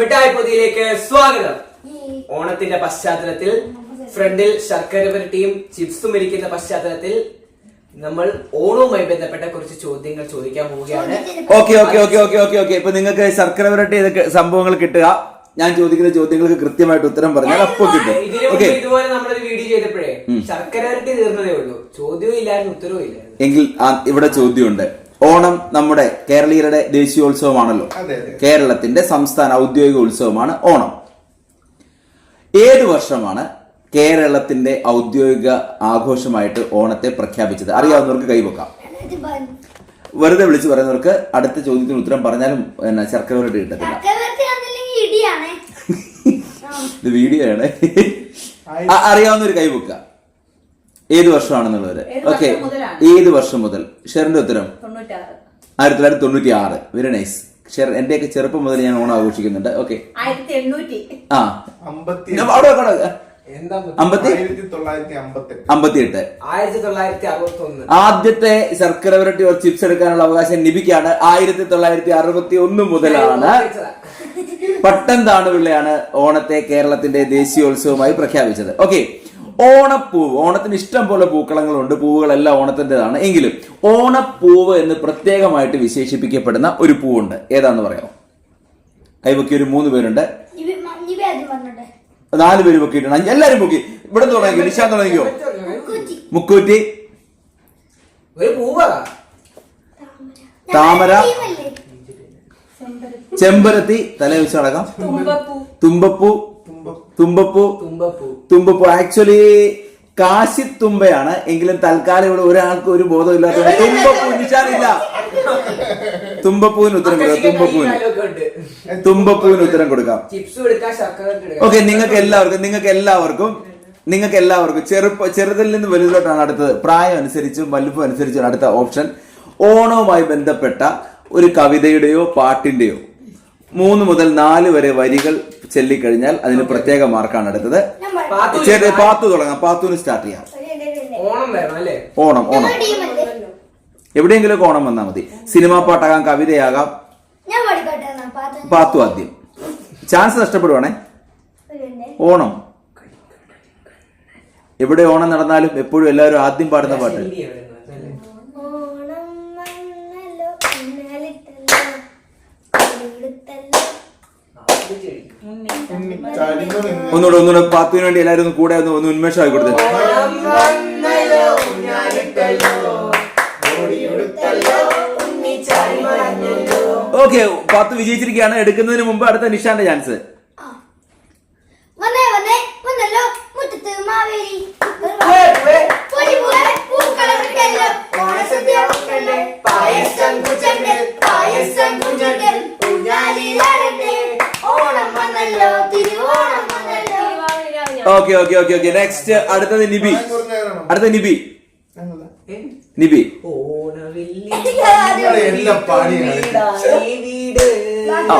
മിഠായി പൊതിയിലേക്ക് സ്വാഗതം. ഓണത്തിന്റെ പശ്ചാത്തലത്തിൽ ഫ്രണ്ടിൽ ശർക്കര പുരട്ടിയും ചിപ്സും ഇരിക്കുന്ന പശ്ചാത്തലത്തിൽ നമ്മൾ ഓണവുമായി ബന്ധപ്പെട്ട കുറച്ച് ചോദ്യങ്ങൾ ചോദിക്കാൻ പോവുകയാണ്. Okay okay okay okay okay okay. ഇപ്പൊ നിങ്ങൾക്ക് ശർക്കര പുരട്ടി ഇതൊക്കെ സംഭവങ്ങൾ കിട്ടുക. ഞാൻ ചോദിക്കുന്ന ചോദ്യങ്ങൾക്ക് കൃത്യമായിട്ട് ഉത്തരം പറഞ്ഞാൽ അപ്പൊ കിട്ടും. ഓക്കെ. ഇതുപോലെ നമ്മളൊരു വീഡിയോ ചെയ്തപ്പോഴേ ശർക്കര പുരട്ടി തീർന്നതേ ഉള്ളൂ. ചോദ്യവും ഇല്ലായിരുന്നു ഉത്തരവും ഇല്ലായിരുന്നു. എങ്കിൽ ഇവിടെ ചോദ്യമുണ്ട്. ഓണം നമ്മുടെ കേരളീയരുടെ ദേശീയോത്സവമാണല്ലോ. അതെ, അതെ. കേരളത്തിന്റെ സംസ്ഥാന ഔദ്യോഗിക ഉത്സവമാണ് ഓണം. ഏത് വർഷമാണ് കേരളത്തിന്റെ ഔദ്യോഗിക ആഘോഷമായിട്ട് ഓണത്തെ പ്രഖ്യാപിച്ചത്. അറിയാവുന്നവർക്ക് കൈവക്കാം വെറുതെ വിളിച്ചു പറയുന്നവർക്ക് അടുത്ത ചോദ്യത്തിന് ഉത്തരം പറഞ്ഞാലും എന്നാ ശർക്കര പുരട്ടി കിട്ടത്തില്ല ഇടിയാണേ. ഇത് വീഡിയോ ആണ് അറിയാവുന്നവർ കൈവക്കുക ഏത് വർഷമാണെന്നുള്ളവര്? ഏത് ഓക്കെ. ഏത് വർഷം മുതൽ? ഷെറിന്റെ ഉത്തരം? ആയിരത്തി തൊള്ളായിരത്തി തൊണ്ണൂറ്റി ആറ് വെരി നൈസ് ഷെർ എന്റെയൊക്കെ ചെറുപ്പം മുതൽ ഞാൻ ഓണം ആഘോഷിക്കുന്നുണ്ട്. ഓക്കെ. ആയിരത്തി ആ. അമ്പത്തിയെട്ട്. ആദ്യത്തെ ശർക്കര പുരട്ടി ഒരു ചിപ്സ് എടുക്കാനുള്ള അവകാശം നിബിക്കാണ്. ആയിരത്തി തൊള്ളായിരത്തി അറുപത്തി ഒന്ന് മുതലാണ്. പട്ടം താണുപിള്ളയാണ് ഓണത്തെ കേരളത്തിന്റെ ദേശീയോത്സവമായി പ്രഖ്യാപിച്ചത്. ഓക്കെ. ഓണപ്പൂവ് ഓണത്തിന് ഇഷ്ടം പോലെ പൂക്കളങ്ങളുണ്ട് പൂവുകളെല്ലാം ഓണത്തിന്റെതാണ്. എങ്കിലും ഓണപ്പൂവ് എന്ന് പ്രത്യേകമായിട്ട് വിശേഷിപ്പിക്കപ്പെടുന്ന ഒരു പൂവുണ്ട്. ഏതാന്ന് പറയാമോ? കൈപൊക്കി ഒരു മൂന്ന് പേരുണ്ട്. നാല് പേര് പൊക്കിയിട്ടുണ്ട്. അഞ്ച് എല്ലാരും പൊക്കി. ഇവിടെ നിന്ന് തുടങ്ങിക്കോ നിശാൻ തുടങ്ങിക്കോ. മുക്കൂറ്റി. താമര? ചെമ്പരത്തി. തലേ വെച്ച് തുമ്പപ്പൂ. തുമ്പപ്പൂ. തുമ്പപ്പൂ. തുമ്പപ്പൂ. തുമ്പപ്പൂ. ആക്ച്വലി കാശി തുമ്പയാണ്. എങ്കിലും തൽക്കാലം ഇവിടെ ഒരാൾക്ക് ഒരു ബോധമില്ലാത്ത തുമ്പപ്പൂ നിശാനില്ല തുമ്പപ്പൂവിന് ഉത്തരം കൊടുക്കാം. തുമ്പപ്പൂവിന്. തുമ്പപ്പൂവിന് ഉത്തരം കൊടുക്കാം. ഓക്കെ നിങ്ങൾക്ക് എല്ലാവർക്കും നിങ്ങൾക്ക് എല്ലാവർക്കും നിങ്ങൾക്ക് എല്ലാവർക്കും ചെറുപ്പ ചെറുതിൽ നിന്ന് വലുതിലോട്ടാണ് അടുത്തത്. പ്രായം അനുസരിച്ചും വലുപ്പം അനുസരിച്ചും അടുത്ത ഓപ്ഷൻ. ഓണവുമായി ബന്ധപ്പെട്ട ഒരു കവിതയുടെയോ പാട്ടിന്റെയോ മൂന്ന് മുതൽ നാല് വരെ വരികൾ ചൊല്ലിക്കഴിഞ്ഞാൽ അതിന് പ്രത്യേക മാർക്കാണ് എടുത്തത്. ചേട്ടൻ. പാത്തു തുടങ്ങാം. പാത്തുവിന് സ്റ്റാർട്ട് ചെയ്യാം. ഓണം വരണം അല്ലേ? ഓണം എവിടെയെങ്കിലും ഓണം. വന്നാൽ മതി. സിനിമാ പാട്ടാകാം കവിതയാകാം. പാത്തു. ആദ്യം. ചാൻസ് നഷ്ടപ്പെടുവാണേ? ഓണം. എവിടെ ഓണം നടന്നാലും എപ്പോഴും എല്ലാവരും ആദ്യം പാടുന്ന പാട്ട് ശൈലി എവിടെ നിന്ന്? അതല്ലേ? ഓണം വന്നല്ലോ, ഊഞ്ഞാലിട്ടല്ലോ, കൊടിയെടുത്തല്ലോ. അത് ചെടി. ചാടിന്ന് നിന്ന് ഒന്നുകൂടെ ഒന്നുകൂടെ പാത്തുവിന് വേണ്ടി എല്ലാരും ഒന്ന് കൂടെ ഒന്ന് ഉന്മേഷമായി കൊടുത്തേ. ഓക്കെ പാത്തു വിജയിച്ചിരിക്കുകയാണ് എടുക്കുന്നതിന് മുമ്പ് അടുത്ത നിഷാന്റെ ചാൻസ് ആ. വന്നേ വന്നേ വന്നല്ലോ മുറ്റത്ത് മാവേലി പൂവേ, പൂവേ. പൊടി പൂവേ, പൂക്കളമിട്ടല്ലോ, ഓണസദ്യ ഉണ്ടല്ലോ, പായസം കുച്ചണ്ട്, പായസം കുച്ചണ്ട്, ഊഞ്ഞാലിലാടട്ടെ, ഓണം വന്നല്ലോ തിരുവോണം വന്നല്ലോ okay okay okay okay next അടുത്തത് നിബി അടുത്ത നിബി. നിബി ഓണവില്ലി നിങ്ങളെ എല്ലാം പാടിയാണ്. വീടായി വീട് ആ.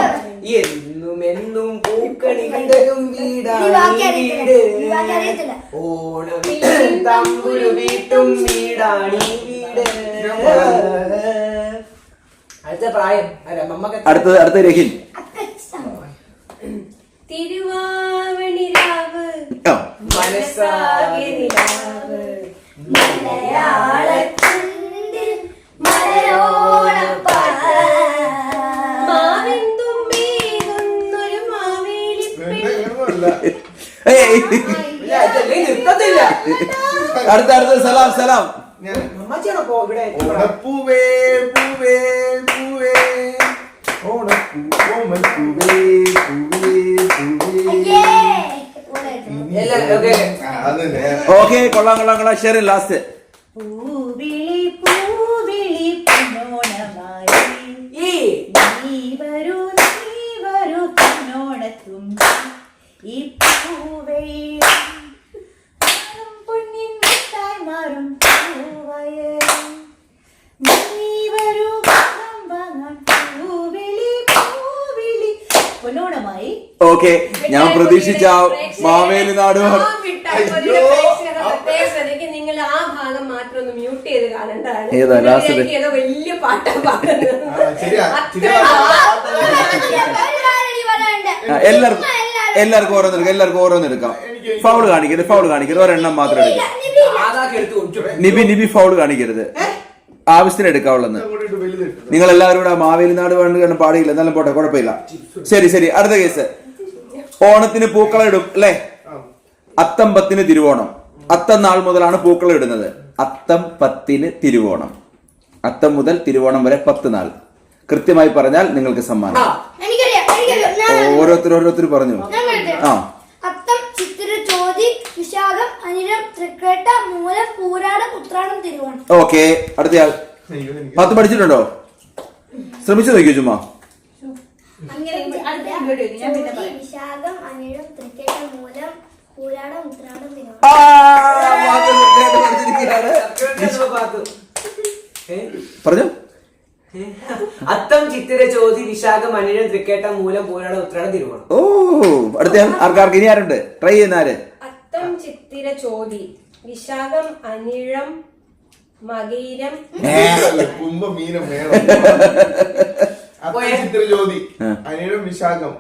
എന്നും എന്നും പൂക്കണി വിടരും നീ ബാക്കി വീടായി അറിയത്തില്ല. വീട് നീ ബാക്കി അറിയത്തില്ല. ഓണവില്ലും തമ്പുരു വീട്ടും വീടാണി വീട് അടുത്ത പ്രായം അടുത്തത് അടുത്ത രഹിൻ അക്കച്ചാ. ഇല്ല, ഇതല്ലേ നിർത്തത്തില്ല അടുത്ത അടുത്ത സലാം സലാം ഞാൻ അമ്മച്ചിയാണോ പോ ഇവിടെ ഓണപ്പൂവേ പൂവേ പൂവേ ഓണപ്പൂ ഓമൽപ്പൂവേ പൂവേ പൂവേ അയ്യേ. ഓക്കെ. കൊള്ളാം കൊള്ളാം കൊള്ളാം. ഷെറിൻ ലാസ്റ്റ് ഓക്കെ ഞാൻ പ്രതീക്ഷിച്ച മാവേലി നാട് നിങ്ങൾ ആ ഭാഗം മാത്രം ഒന്ന് മ്യൂട്ട് ചെയ്ത് ഏതാ ലാസ്റ്റ്? ഏതോ വലിയ എല്ലാവർക്കും എല്ലാവർക്കും ഓരോന്നെടുക്കാം എല്ലാവർക്കും ഓരോന്നെടുക്കാം ഫൗൾ കാണിക്കരുത് ഫൗൾ കാണിക്കരുത് ഒരെണ്ണം മാത്രം എടുക്കാം നിബി നിബി ഫൗൾ കാണിക്കരുത് ആവശ്യത്തിന് എടുക്കാവുള്ളന്ന് നിങ്ങൾ എല്ലാവരും കൂടെ മാവേലി നാട് പാടിയില്ല എന്നാലും പോട്ടെ കുഴപ്പമില്ല ശരി ശരി അടുത്ത കേസ് ഓണത്തിന് പൂക്കളം ഇടും അല്ലേ? അത്തം പത്തിന് തിരുവോണം. അത്തം നാൾ മുതലാണ് പൂക്കളം ഇടുന്നത് അത്തം പത്തിന് തിരുവോണം. അത്തം മുതൽ തിരുവോണം വരെ പത്ത് നാൾ. കൃത്യമായി പറഞ്ഞാൽ നിങ്ങൾക്ക് സമ്മാനം. എനിക്കറിയാം എനിക്കറിയാം. ഞാൻ ഓരോരുത്തർ ഓരോരുത്തർ പറഞ്ഞു. ആ. ഓക്കെ അടുത്തയാൾ. പത്ത് പഠിച്ചിട്ടുണ്ടോ? ശ്രമിച്ചു നോക്കിയോ ചുമ്മാ? വിശാഖം തൃക്കേട്ട മൂലം ഉത്രാടം. പറഞ്ഞു അത്തം ചിത്തിര ചോതി വിശാഖം അനിഴം തൃക്കേട്ടം മൂലം പൂരാട ഉത്രാടം തിരുവോണം ഓ അടുത്ത ആർക്കാർക്ക് ഇനി ആരുണ്ട് ട്രൈ ചെയ്യുന്ന ആര് അത്തം ചിത്തിര ചോതി വിശാഖം അനിഴം മകീരം വേണം അനിഴം വിശാഖം.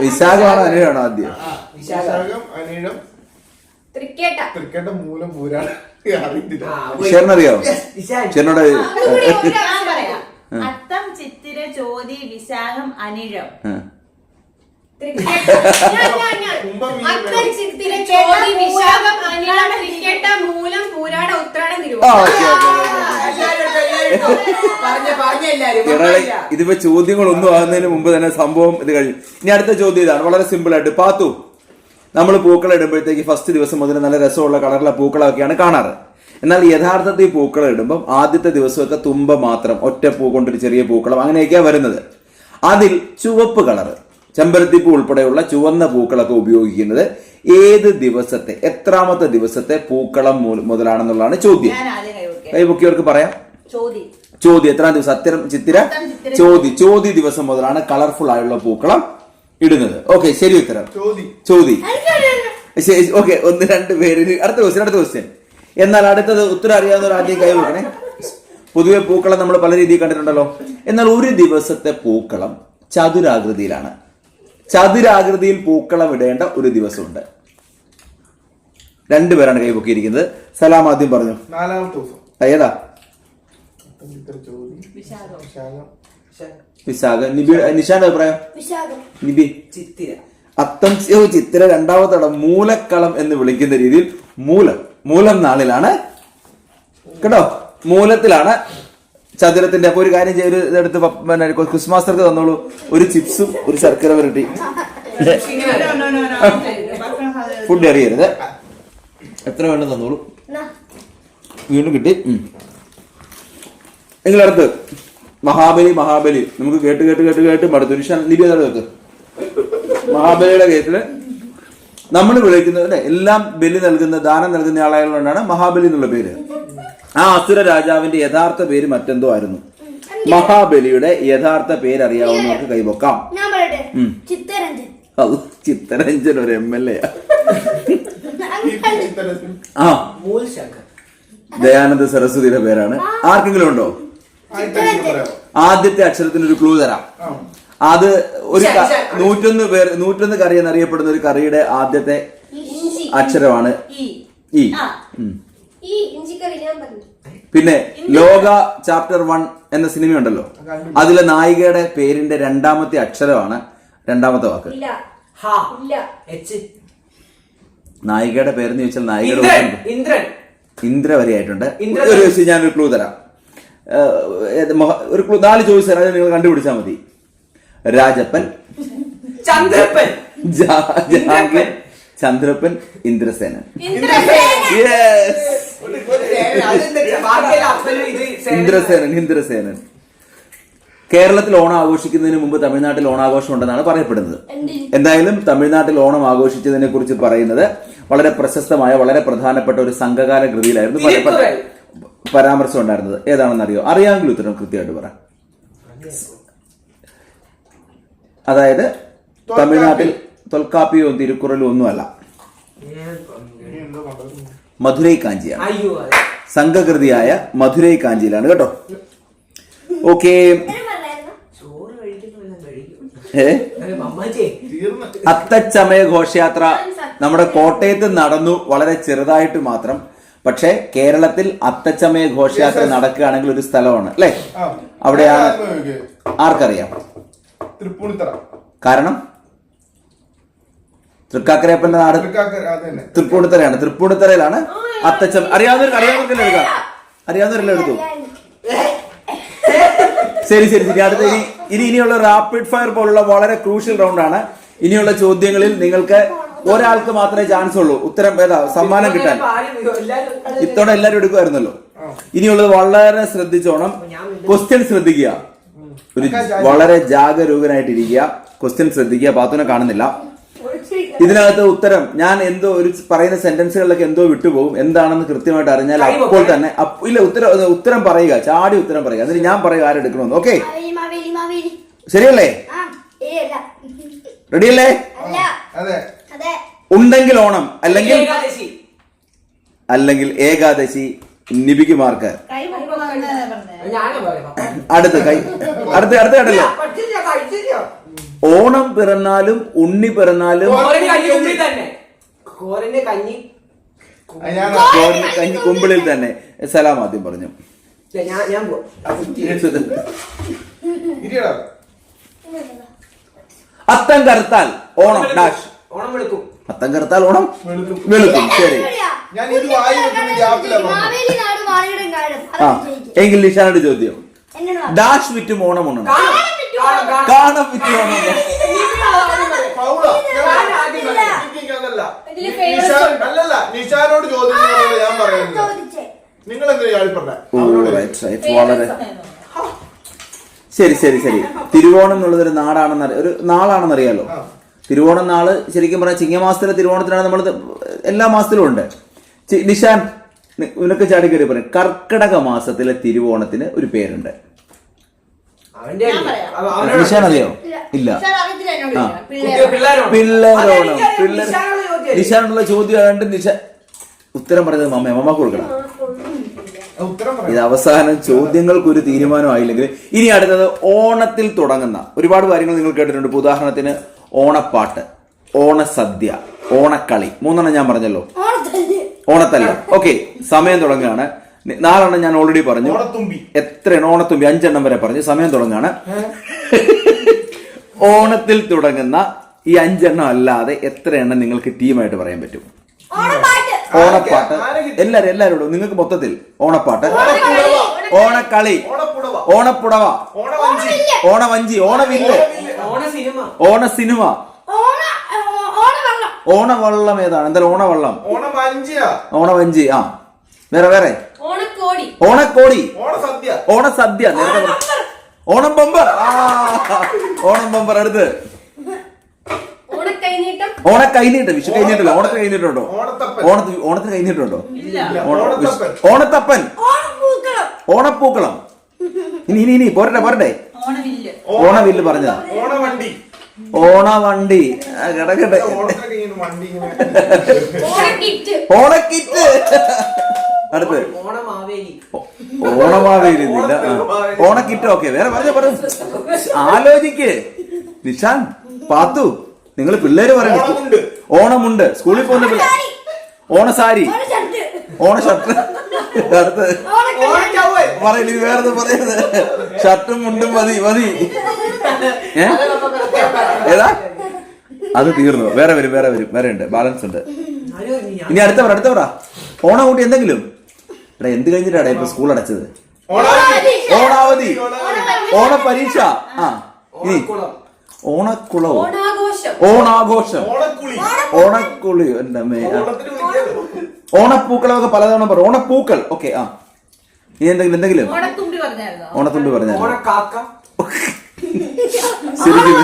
വിശാഖമാണോ ആദ്യം? വിശാഖം അനിഴം തൃക്കേട്ട. മൂലം പൂരാണ് അത്തം ചിത്തിര ചോതി വിശാഖം അനിഴം. ചിത്തിര ചോതി വിശാഖം അനിഴം തൃക്കേട്ട മൂലം പൂരാട ഉത്രാടം തിരുവോണം ഇതിപ്പോ ചോദ്യങ്ങളൊന്നും ആകുന്നതിന് മുമ്പ് തന്നെ സംഭവം ഇത് കഴിഞ്ഞു. ഇനി അടുത്ത ചോദ്യം ഇതാണ്. വളരെ സിമ്പിൾ ആയിട്ട് പാത്തു. നമ്മൾ പൂക്കൾ ഇടുമ്പോഴത്തേക്ക് ഫസ്റ്റ് ദിവസം മുതൽ നല്ല രസമുള്ള കളറിലെ പൂക്കളൊക്കെയാണ് കാണാറ്. എന്നാൽ യഥാർത്ഥത്തിൽ പൂക്കൾ ഇടുമ്പം ആദ്യത്തെ ദിവസമൊക്കെ തുമ്പ മാത്രം ഒറ്റ പൂ കൊണ്ടൊരു ചെറിയ പൂക്കളം അങ്ങനെയൊക്കെയാണ് വരുന്നത്. അതിൽ ചുവപ്പ് കളറ് ചെമ്പരത്തിപ്പൂ ഉൾപ്പെടെയുള്ള ചുവന്ന പൂക്കളൊക്കെ ഉപയോഗിക്കുന്നത് ഏത് ദിവസത്തെ എത്രാമത്തെ ദിവസത്തെ പൂക്കളം മുതലാണെന്നുള്ളതാണ് ചോദ്യം. കൈപൊക്കിയവർക്ക് പറയാം. ചോതി എത്ര എത്രാം ദിവസം? അത്തരം ചിത്തിര? ചോദി ചോദി ചോതി ചോതി ദിവസം മുതലാണ് കളർഫുൾ ആയുള്ള പൂക്കളം ഇടുന്നത്. ഓക്കെ ശരി ഉത്തരം. ചോതി ചോതി ഓക്കെ ഒന്ന് രണ്ട് പേര് അടുത്ത ക്വസ്റ്റ്യൻ അടുത്ത ക്വസ്റ്റ്യൻ എന്നാൽ അടുത്തത് ഉത്തരം അറിയാവുന്നവർ ആദ്യം കൈ വെക്കണേ പൊതുവെ പൂക്കളം നമ്മൾ പല രീതിയിൽ കണ്ടിട്ടുണ്ടല്ലോ. എന്നാൽ ഒരു ദിവസത്തെ പൂക്കളം ചതുരാകൃതിയിലാണ്. ചതുരാകൃതിയിൽ പൂക്കളം ഇടേണ്ട ഒരു ദിവസമുണ്ട്. രണ്ടുപേരാണ് കൈ പൊക്കിയിരിക്കുന്നത്. സലാം ആദ്യം പറഞ്ഞു. നാലാമത്തെ ദിവസം. ആ, ഏതാ? വിശാഖം വിശാഖം വിശാഖ നിബി നിഷാന്റെ അഭിപ്രായം? വിശാഖം നിബി. ചിത്തിര. അത്തം ഓ, ചിത്തിര രണ്ടാമത്തെ ഇടം മൂലക്കളം എന്ന് വിളിക്കുന്ന രീതിയിൽ മൂലം മൂലം നാളിലാണ്. കേട്ടോ? മൂലത്തിലാണ് ചതുരത്തിന്റെ അപ്പൊ ഒരു കാര്യം ചെയ്ത് ഇതെടുത്ത് പപ്പ- പിന്നെ ക്രിസ് മാസ്റ്റർക്ക് തന്നോളൂ. ഒരു ചിപ്സും ഒരു ശർക്കര വരട്ടി No, no, no, no. ഭക്ഷണം സാധനം- ഫുഡ് അറിയരുത്. എത്ര വേണം തന്നോളൂ. വീണ്ടും കിട്ടി. നിങ്ങളടുത്ത് മഹാബലി മഹാബലി. നമുക്ക് കേട്ട് കേട്ട് കേട്ട് കേട്ട് മടുത്തു. നിഷാൻ മഹാബലിയുടെ കേസിൽ നമ്മൾ വിളിക്കുന്നത് അല്ലെ? എല്ലാം ബലി നൽകുന്ന ദാനം നൽകുന്ന ആളായതുകൊണ്ടാണ് മഹാബലി എന്നുള്ള പേര്. ആ അസുര രാജാവിന്റെ യഥാർത്ഥ പേര് മറ്റെന്തോ ആയിരുന്നു. മഹാബലിയുടെ യഥാർത്ഥ പേര് അറിയാവുന്നവർക്ക് കൈവക്കാം. ചിത്തരഞ്ജൻ. അത് ചിത്തരഞ്ജൻ ഒരു എം എൽ എ ആ. ദയാനന്ദ സരസ്വതിയുടെ പേരാണ്. ആർക്കെങ്കിലും ഉണ്ടോ? ആദ്യത്തെ അക്ഷരത്തിന് ഒരു ക്ലൂ തരാം. അത് ഒരു. നൂറ്റൊന്ന് പേർ നൂറ്റൊന്ന് കറി എന്നറിയപ്പെടുന്ന ഒരു കറിയുടെ ആദ്യത്തെ അക്ഷരമാണ് ഈ. ഇ പിന്നെ ലോക ചാപ്റ്റർ വൺ എന്ന സിനിമയുണ്ടല്ലോ. അതിലെ നായികയുടെ പേരിന്റെ രണ്ടാമത്തെ അക്ഷരമാണ് രണ്ടാമത്തെ വാക്ക്. ഇല്ല. ഹാ. ഇല്ല. എച്ച്. നായികയുടെ പേരെന്ന് ചോദിച്ചാൽ നായികയുടെ ഇന്ദ്രൻ. പേര് ഇന്ദ്രൻ. ഇന്ദ്ര വരെയായിട്ടുണ്ട് ഒരു ഞാനൊരു ക്ലൂ തരാം. ഒരു നാല് ചോയ്സ് തരാം നിങ്ങൾ കണ്ടുപിടിച്ചാൽ മതി. രാജപ്പൻ ചന്ദ്രപ്പൻ. ചന്ദ്രപ്പൻ ഇന്ദ്രസേനൻ. ഇന്ദ്രസേനൻ. ഇന്ദ്രസേനൻ കേരളത്തിൽ ഓണം ആഘോഷിക്കുന്നതിന് മുമ്പ് തമിഴ്നാട്ടിൽ ഓണാഘോഷം ഉണ്ടെന്നാണ് പറയപ്പെടുന്നത്. എന്തായാലും തമിഴ്നാട്ടിൽ ഓണം ആഘോഷിച്ചതിനെ കുറിച്ച് പറയുന്നത് വളരെ പ്രശസ്തമായ വളരെ പ്രധാനപ്പെട്ട ഒരു സംഘകാല കൃതിയിലായിരുന്നു പ- പ- തിരുക്കുറൽ. പരാമർശം ഉണ്ടായിരുന്നത്? ഏതാണെന്ന് അറിയോ? അറിയാമെങ്കിൽ ഉത്തരം കൃത്യമായിട്ട് പറ. അതായത് തമിഴ്നാട്ടിൽ തൊൽക്കാപ്പിയോ തിരുക്കുറലോ ഒന്നുമല്ല. മധുരൈ കാഞ്ചിയാണ് സംഘകൃതിയായ മധുരൈ കാഞ്ചിയിലാണ് കേട്ടോ? ഓക്കെ. അത്തച്ചമയ ഘോഷയാത്ര നമ്മുടെ കോട്ടയത്ത് നടന്നു വളരെ ചെറുതായിട്ട് മാത്രം. പക്ഷേ കേരളത്തിൽ അത്തച്ചമയ ഘോഷയാത്ര നടക്കുകയാണെങ്കിൽ ഒരു സ്ഥലമാണ് അല്ലേ. അവിടെയാണ് ചോദിക്കാം. ആർക്കറിയാം? തൃപ്പൂണിത്തറ. കാരണം? തൃക്കാക്കരയപ്പന്റെ നാട്? തൃപ്പൂണിത്തറയാണ്. തൃപ്പൂണിത്തറയിലാണ് അത്തച്ചമ അറിയാവുന്നവർ അറിയാവുന്ന എടുക്കാം. അറിയാവുന്നവരെല്ലാം എടുത്തു. ശരി ശരി ശരി. അടുത്ത ഇനി ഇനി ഇനിയുള്ള റാപ്പിഡ് ഫയർ പോലുള്ള വളരെ ക്രൂഷ്യൽ റൗണ്ട് ആണ്. ഇനിയുള്ള ചോദ്യങ്ങളിൽ നിങ്ങൾക്ക് ഒരാൾക്ക് മാത്രമേ ചാൻസ് ഉള്ളൂ. ഉത്തരം ഏതാ? സമ്മാനം കിട്ടാൻ. എല്ലാരും ഇത്തവണ എല്ലാവരും എടുക്കുമായിരുന്നല്ലോ. ഇനിയുള്ളത് വളരെ ശ്രദ്ധിച്ചോണം. ക്വസ്റ്റ്യൻ ശ്രദ്ധിക്കുക. ഒരു വളരെ ജാഗരൂകനായിട്ടിരിക്കുക. ക്വസ്റ്റ്യൻ ശ്രദ്ധിക്കുക. പാത്തുനെ കാണുന്നില്ല. ഇതിനകത്ത് ഉത്തരം ഞാൻ എന്തോ ഒരു പറയുന്ന സെന്റൻസുകളിലൊക്കെ എന്തോ വിട്ടുപോകും. എന്താണെന്ന് കൃത്യമായിട്ട് അറിഞ്ഞാൽ അപ്പോൾ തന്നെ ഇല്ല ഉത്തരം ഉത്തരം പറയുക. ചാടി ഉത്തരം പറയുക. അതിന് ഞാൻ പറയുക ആരെടുക്കണമെന്ന് ഓക്കെ? ശരിയല്ലേ? ആ റെഡിയല്ലേ അല്ല? ഉണ്ടെങ്കിൽ ഓണം അല്ലെങ്കിൽ അല്ലെങ്കിൽ ഏകാദശി നിബിക്ക് മാർക്ക്. കൈ പൊക്കണമെന്ന് പറഞ്ഞത്. ഞാനും പറയാം പപ്പ. അടുത്ത് കൈ അടുത്ത് അടുത്ത് കണ്ടല്ലോ. ഓണം പിറന്നാലും ഉണ്ണി പിറന്നാലും. കഞ്ഞി കുമ്പിളിൽ തന്നെ. കഞ്ഞി ഞാൻ കോറിന് കഞ്ഞി കുമ്പിളിൽ തന്നെ. സലാം ആദ്യം പറഞ്ഞു. അത്തം കറുത്താൽ ഓണം ഡാഷ് ഓണം വിളിക്കും. അത്തം കറുത്താൽ ഓണം വെളുക്കും. ശരി. ഞാൻ ഇത് വായി വെക്കുന്ന ആ. എങ്കിൽ നിഷാനോട് ചോദ്യം. ഡാഷ് വിറ്റും ഓണം ഉണ്ണണം. കാണാൻ കാണാം കാണാം കാണം. വിറ്റും ഓണം അല്ലല്ല നിഷാനോട് ചോദിക്കുന്നത് ഞാൻ പറയുന്നത്. ചോദിച്ചേ. നിങ്ങൾ. വളരെ. ശരി ശരി ശരി. തിരുവോണം എന്നുള്ളത് ഒരു നാടാണെന്ന് ഒരു നാളാണെന്ന് അറിയാലോ ആ. തിരുവോണം നാൾ ശരിക്കും പറഞ്ഞാൽ ചിങ്ങമാസത്തിലെ തിരുവോണത്തിനാണ് നമ്മൾ എല്ലാ മാസത്തിലും ഉണ്ട്. നിഷാൻ നിനക്ക് ചാടിക്കറി പറയും. കർക്കിടക മാസത്തിലെ തിരുവോണത്തിന് ഒരു പേരുണ്ട്. നിഷാൻ അറിയോ? ഇല്ല. പിള്ളേരോണം. പിള്ളേർ. നിഷാനുള്ള ചോദ്യം ആയതുകൊണ്ട് നിഷ ഉത്തരം പറഞ്ഞത് മമ്മ മമ്മ കൊടുക്കണം ഉത്തരം ഇത് അവസാനം ചോദ്യങ്ങൾക്ക് ഒരു തീരുമാനമായില്ലെങ്കിൽ ഇനി അടുത്തത് ഓണത്തിൽ തുടങ്ങുന്ന ഒരുപാട് കാര്യങ്ങൾ നിങ്ങൾ കേട്ടിട്ടുണ്ട്. ഉദാഹരണത്തിന് ഓണപ്പാട്ട് ഓണസദ്യ ഓണക്കളി. മൂന്നെണ്ണം ഞാൻ പറഞ്ഞല്ലോ. ഓണത്തല്ലേ. ഓണത്തല്ല ഓക്കെ സമയം തുടങ്ങുകയാണ്. നാലെണ്ണം ഞാൻ ഓൾറെഡി പറഞ്ഞു. എത്ര എത്രയാണ്? ഓണത്തുമ്പി. അഞ്ചെണ്ണം വരെ പറഞ്ഞു. സമയം തുടങ്ങുകയാണ്. ഓണത്തിൽ തുടങ്ങുന്ന ഈ അഞ്ചെണ്ണം അല്ലാതെ എത്ര എണ്ണം നിങ്ങൾക്ക് ടീമായിട്ട് പറയാൻ പറ്റും? ഓണപ്പാട്ട്. എല്ലാരും? എല്ലാരും എല്ലാവരോടും നിങ്ങൾക്ക് മൊത്തത്തിൽ ഓണപ്പാട്ട്. ഓണക്കളി. ഓണപ്പുടവ. ഓണപ്പുടവ. ഓണവഞ്ചി. ഓണവഞ്ചി. ഓണവില്ല്. ഓണ സിനിമ. ഓണവള്ളം. ഓണവള്ളം ഏതാണ്? എന്തായാലും ഓണവള്ളം. ഓണവഞ്ചിയാ ഓണവഞ്ചി ആ. വേറെ വേറെ. ഓണക്കോടി. ഓണക്കോടി. ഓണസദ്യ. ഓണസദ്യ നേരത്തെ. ഓണം ബമ്പർ. ആ. ഓണം ബമ്പർ അടുത്ത്. ഓണ കൈനീട്ടം വിഷു കഴിഞ്ഞിട്ടില്ല ഓണത്തിന് കൈനീട്ടുണ്ടോ ഓണത്തപ്പൻ. ഓണത്തിന് ഓണത്തിന് കൈനീട്ടുണ്ടോ ഇല്ല. ഓണ- വിഷു- ഓണത്തപ്പൻ. ഓണപ്പൂക്കളം. ഇനി ഇനി ഇനി പോരട്ടെ പോരട്ടെ. ഓണവില്ല്. ഓണവില്ല് പറഞ്ഞതാ. ഓണവണ്ടി. ഓണവണ്ടി. വണ്ടി കിടക്കട്ടെ. ഓണക്കിറ്റ്. ഓണക്കിറ്റ്. അടുത്ത്. ഓണമാവേലി. ഇല്ല. ഓണക്കിറ്റ് ഓക്കെ. വേറെ പറഞ്ഞ പറഞ്ഞു. ആലോചിക്ക്. നിഷാൻ പാത്തു നിങ്ങൾ പിള്ളേര് പറയണം ഓണമുണ്ട്. ഓണമുണ്ട്. സ്കൂളിൽ പോകുന്ന പിള്ളേർ ഓണസാരി. ഓണ ഷർട്ട് അടുത്ത്. പറയില്ല ഇത് വേറെ പറയുന്നത് ഷർട്ടും മുണ്ടും മതി മതി. ഏ? ഏതാ? അത് തീർന്നു. വേറെ വരും വേറെ വരും. വേറെ ഉണ്ട്. ബാലൻസ് ഉണ്ട്. ഇനി അടുത്ത പറ അടുത്ത പറ. ഓണം കൂട്ടി എന്തെങ്കിലും? എടാ എന്ത് കഴിഞ്ഞിട്ടാടാ ഇപ്പൊ സ്കൂൾ അടച്ചത്? ഓണാവധി. ഓണ പരീക്ഷ ആ ഇനി ഓണക്കുളം. ഓണക്കുളവും ഓണാഘോഷം. ഓണാഘോഷം. ഓണക്കുളി. എന്റെ ഓണപ്പൂക്കളൊക്കെ പലതവണ പറ. ഓണപ്പൂക്കൾ. ഓക്കെ ആ. ഇനി എന്തെങ്കിലും എന്തെങ്കിലും? ഓണത്തുണ്ടി പറഞ്ഞു ഓണത്തുമ്പി പറഞ്ഞാൽ ഓണക്കാക്ക. ശരിക്കും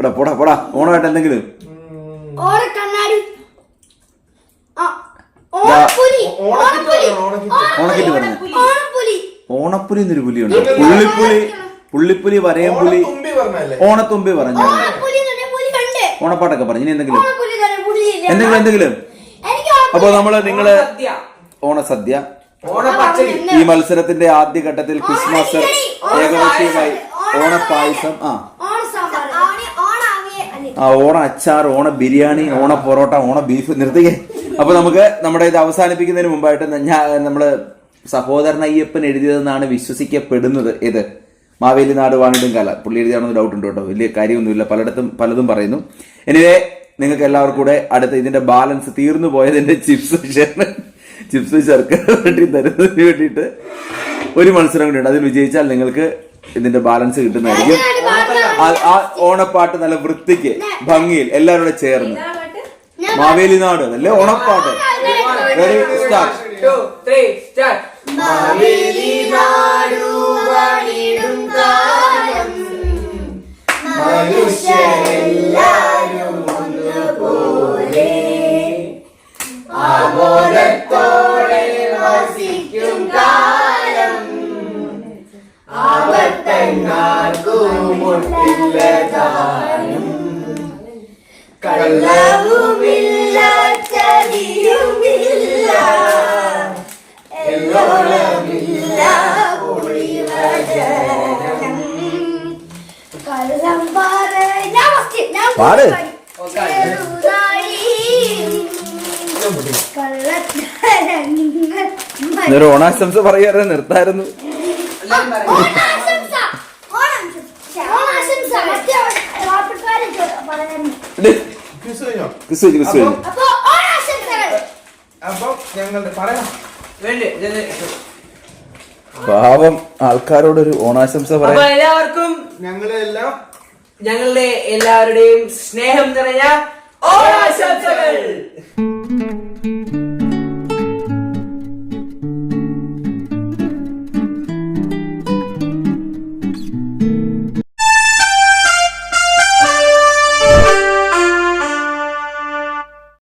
എടാ പോടാ പോടാ. ഓണമായിട്ട് എന്തെങ്കിലും? ഓണക്കിറ്റ് പറഞ്ഞോ, ഓണപ്പുലി എന്നൊരു പുലിയുണ്ട്. പുള്ളിപ്പുലി പുള്ളിപ്പുലി വരയംപുലി ഓണത്തുമ്പി പറഞ്ഞു? ഓണപ്പാട്ടൊക്കെ പറഞ്ഞു? ഇനി എന്തെങ്കിലും? ഓണപ്പുലി തന്നെ പുലിയില്ലേ എന്തെങ്കിലും എന്തെങ്കിലും? അപ്പൊ നമ്മൾ നിങ്ങൾ സദ്യ ഓണസദ്യ. ഈ മത്സരത്തിന്റെ ആദ്യ ഘട്ടത്തിൽ ക്രിസ്മസ് ഏകപക്ഷീയമായി ഓണപ്പായസം ആ ഓണസാമ്പാർ ആ ഓണ അച്ചാർ ഓണ ബിരിയാണി ഓണ പൊറോട്ട ഓണ ബീഫ് നിർത്തിക്കേ അപ്പൊ നമുക്ക് നമ്മുടെ ഇത് അവസാനിപ്പിക്കുന്നതിന് മുമ്പായിട്ട് ഞാൻ നമ്മൾ സഹോദരൻ അയ്യപ്പൻ എഴുതിയതെന്നാണ് വിശ്വസിക്കപ്പെടുന്നത് ഇത് മാവേലി നാട് വാണിടും കല പുള്ളി എഴുതിയാണെന്ന് ഡൗട്ട് ഉണ്ട് കേട്ടോ വലിയ കാര്യമൊന്നുമില്ല പലയിടത്തും പലതും പറയുന്നു എനിവേ നിങ്ങൾക്ക് എല്ലാവർക്കും കൂടെ അടുത്ത ഇതിന്റെ ബാലൻസ് തീർന്നു പോയതിന്റെ ചിപ്സ് ചിപ്സ് ശർക്കര വേണ്ടി തരുന്നതിന് വേണ്ടിയിട്ട് ഒരു മത്സരം കൂടി ഉണ്ട് അതിൽ വിജയിച്ചാൽ നിങ്ങൾക്ക് ഇതിന്റെ ബാലൻസ് കിട്ടുന്നതായിരിക്കും. ആ- ഓണപ്പാട്ട് നല്ല വൃത്തിക്ക് ഭംഗിയിൽ എല്ലാവരും കൂടെ ചേർന്ന്. മാവേലി നാട് അല്ലേ ഓണപ്പാട്ട്. Very start. കള്ളവുമില്ല മനുഷ്യരെല്ലാരും. പാട്. ഇതൊരു ഓണാശംസ പറയാറ് നിർത്തായിരുന്നു എല്ലാരും പറയ്. ഓണാശംസ ഓണാശംസ ഓണാശംസ മറ്റേ വാപ്പക്കാര് പറയുന്നു ക്വിസ് കഴിഞ്ഞോ ക്വിസ് കഴിഞ്ഞു ക്വിസ് കഴിഞ്ഞു അപ്പൊ ഓണാശംസകൾ അപ്പൊ ഞങ്ങളുടെ പറയാം വേണ്ടേ? പാവം ആൾക്കാരോടൊരു ഓണാശംസ അപ്പൊ പറയാം എല്ലാവർക്കും ഞങ്ങളെല്ലാം ഞങ്ങളുടെ എല്ലാവരുടെയും സ്നേഹം നിറഞ്ഞ ഓണാശംസകൾ.